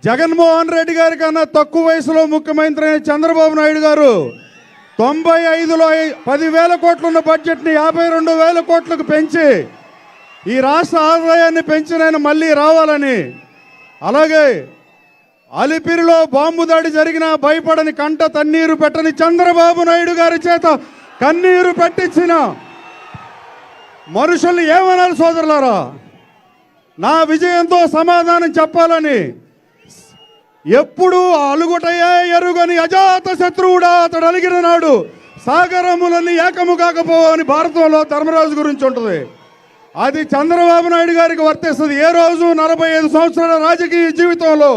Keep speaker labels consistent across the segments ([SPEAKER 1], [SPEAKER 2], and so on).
[SPEAKER 1] జగన్మోహన్ రెడ్డి గారి కన్నా తక్కువ వయసులో ముఖ్యమంత్రి అయిన చంద్రబాబు నాయుడు గారు తొంభై ఐదులో పదివేల కోట్లున్న బడ్జెట్ని యాభై రెండు వేల కోట్లకు పెంచి ఈ రాష్ట్ర ఆదాయాన్ని పెంచిన మళ్ళీ రావాలని. అలాగే అలిపిరిలో బాంబు దాడి జరిగినా భయపడని కంట తన్నీరు పెట్టని చంద్రబాబు నాయుడు గారి చేత కన్నీరు పెట్టించిన మనుషుల్ని ఏమనాలి సోదరులారా? నా విజయంతో సమాధానం చెప్పాలని ఎప్పుడు అలుగుటయే ఎరుగని అజాత శత్రువుడా అతడు అలిగిన నాడు సాగరములన్నీ ఏకము కాకపోవని భారతంలో ధర్మరాజు గురించి ఉంటుంది. అది చంద్రబాబు నాయుడు గారికి వర్తిస్తుంది. ఏ రోజు నలభై ఐదు సంవత్సరాల రాజకీయ జీవితంలో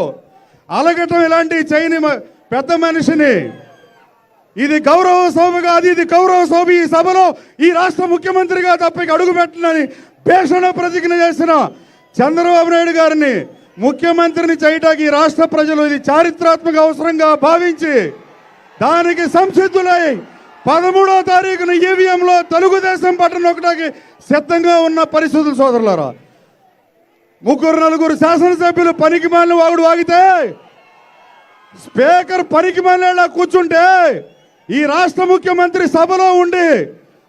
[SPEAKER 1] అలగటం ఇలాంటి చేయని మ- పెద్ద మనిషిని ఇది గౌరవ శోభ కాదు ఇది గౌరవ శోభ ఈ సభలో ఈ రాష్ట్ర ముఖ్యమంత్రిగా తప్పకి అడుగు పెట్టనని భీషణ ప్రతిజ్ఞ చేసిన చంద్రబాబు నాయుడు గారిని ముఖ్యమంత్రిని చేయటానికి ఈ రాష్ట్ర ప్రజలు ఇది చారిత్రాత్మక అవసరంగా భావించి దానికి సంసిద్ధులై పదమూడో తారీఖున ఈవీఎంలో తెలుగుదేశం పట్టణ ఒకటికి సిద్ధంగా ఉన్న పరిస్థితులు సోదరులారా. ముగ్గురు నలుగురు శాసనసభ్యులు పనికి మాలిన వాగుడు వాగితే స్పీకర్ పనికి మాలేలా కూర్చుంటే ఈ రాష్ట్ర ముఖ్యమంత్రి సభలో ఉండి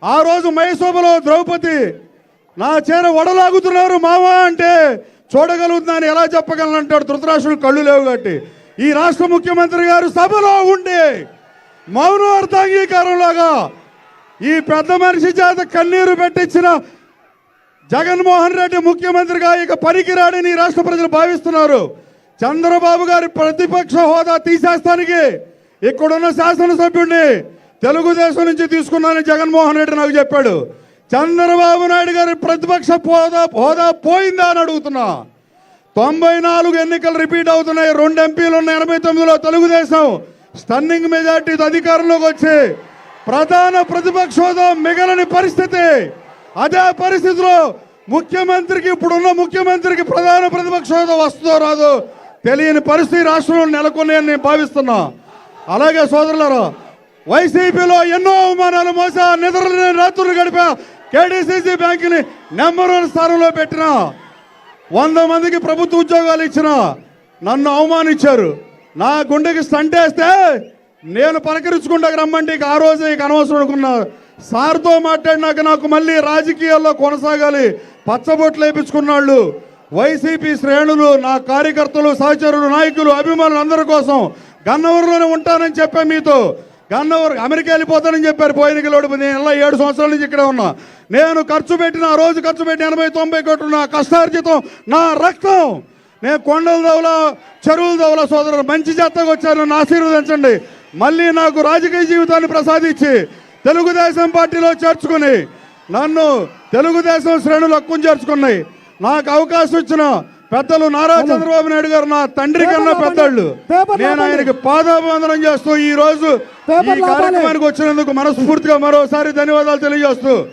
[SPEAKER 1] ఆ రోజు మయసభలో ద్రౌపది నా చేర వడలాగుతున్నారు మావా అంటే చూడగలుగుతున్నాను ఎలా చెప్పగలను అంటాడు ధృతరాష్ట్రుడు కళ్ళు లేవు కాబట్టి. ఈ రాష్ట్ర ముఖ్యమంత్రి గారు సభలో ఉండే మౌన అర్థాంగీకారంలాగా ఈ పెద్ద మనిషి చేత కన్నీరు పెట్టించిన జగన్మోహన్ రెడ్డి ముఖ్యమంత్రిగా ఇక పనికిరాడని రాష్ట్ర ప్రజలు భావిస్తున్నారు. చంద్రబాబు గారి ప్రతిపక్ష హోదా తీసేస్తానికి ఇక్కడున్న శాసనసభ్యుడిని తెలుగుదేశం నుంచి తీసుకున్నానని జగన్మోహన్ రెడ్డి నాకు చెప్పాడు. చంద్రబాబు నాయుడు గారి ప్రతిపక్ష హోదా హోదా పోయిందా అని అడుగుతున్నా. తొంభై నాలుగు ఎన్నికలు రిపీట్ అవుతున్నాయి. రెండు ఎంపీలు ఉన్న ఎనభై తొమ్మిదిలో తెలుగుదేశం స్టన్నింగ్ మెజార్టీతో అధికారంలోకి వచ్చి ప్రధాన ప్రతిపక్ష హోదా మిగలని పరిస్థితి. అదే పరిస్థితిలో ముఖ్యమంత్రికి ఇప్పుడున్న ముఖ్యమంత్రికి ప్రధాన ప్రతిపక్ష హోదా వస్తుందో రాదో తెలియని పరిస్థితి రాష్ట్రంలో నెలకొన్నాయని నేను భావిస్తున్నా. అలాగే సోదరులారా వైసీపీలో ఎన్నో అవమానాలు మోసా నిద్రలేని రాత్రులు గడిపా కేడీసీసీ బ్యాంకుని నెంబర్ వన్ స్థానంలో పెట్టిన వంద మందికి ప్రభుత్వ ఉద్యోగాలు ఇచ్చిన నన్ను అవమానించారు. నా గుండెకి స్టంటేస్తే నేను పలకరించుకుంటా రమ్మంటే ఇక ఆ రోజే ఇక అనవసరం అనుకున్నా. సార్తో మాట్లాడినాక నాకు మళ్ళీ రాజకీయాల్లో కొనసాగాలి పచ్చబొట్లు వేయించుకున్నాళ్ళు వైసీపీ శ్రేణులు నా కార్యకర్తలు సహచరులు నాయకులు అభిమానులు అందరి కోసం గన్నవరంలోనే ఉంటానని చెప్పా మీతో. గన్నవరం అమెరికా వెళ్ళిపోతానని చెప్పారు. పోయిన గెలవడు నేను ఇలా ఏడు సంవత్సరాల నుంచి ఇక్కడే ఉన్నా. నేను ఖర్చు పెట్టిన ఆ రోజు ఖర్చు పెట్టి ఎనభై తొంభై కోట్లు నా కష్టార్జితం నా రక్తం. నేను కొండల దవల చెరువుల దవల సోదరులు మంచి జాతకు వచ్చాను. నన్ను ఆశీర్వదించండి మళ్ళీ నాకు రాజకీయ జీవితాన్ని ప్రసాదించి తెలుగుదేశం పార్టీలో చేర్చుకుని నన్ను తెలుగుదేశం శ్రేణులు హక్కును చేర్చుకున్నాయి. నాకు అవకాశం ఇచ్చిన పెద్దలు నారా చంద్రబాబు నాయుడు గారు నా తండ్రి కన్నా పెద్దళ్ళు నేను ఆయనకి పాదాభివందనం చేస్తూ ఈ రోజు ఈ. కార్యక్రమానికి వచ్చినందుకు మనస్ఫూర్తిగా మరోసారి ధన్యవాదాలు తెలియజేస్తూ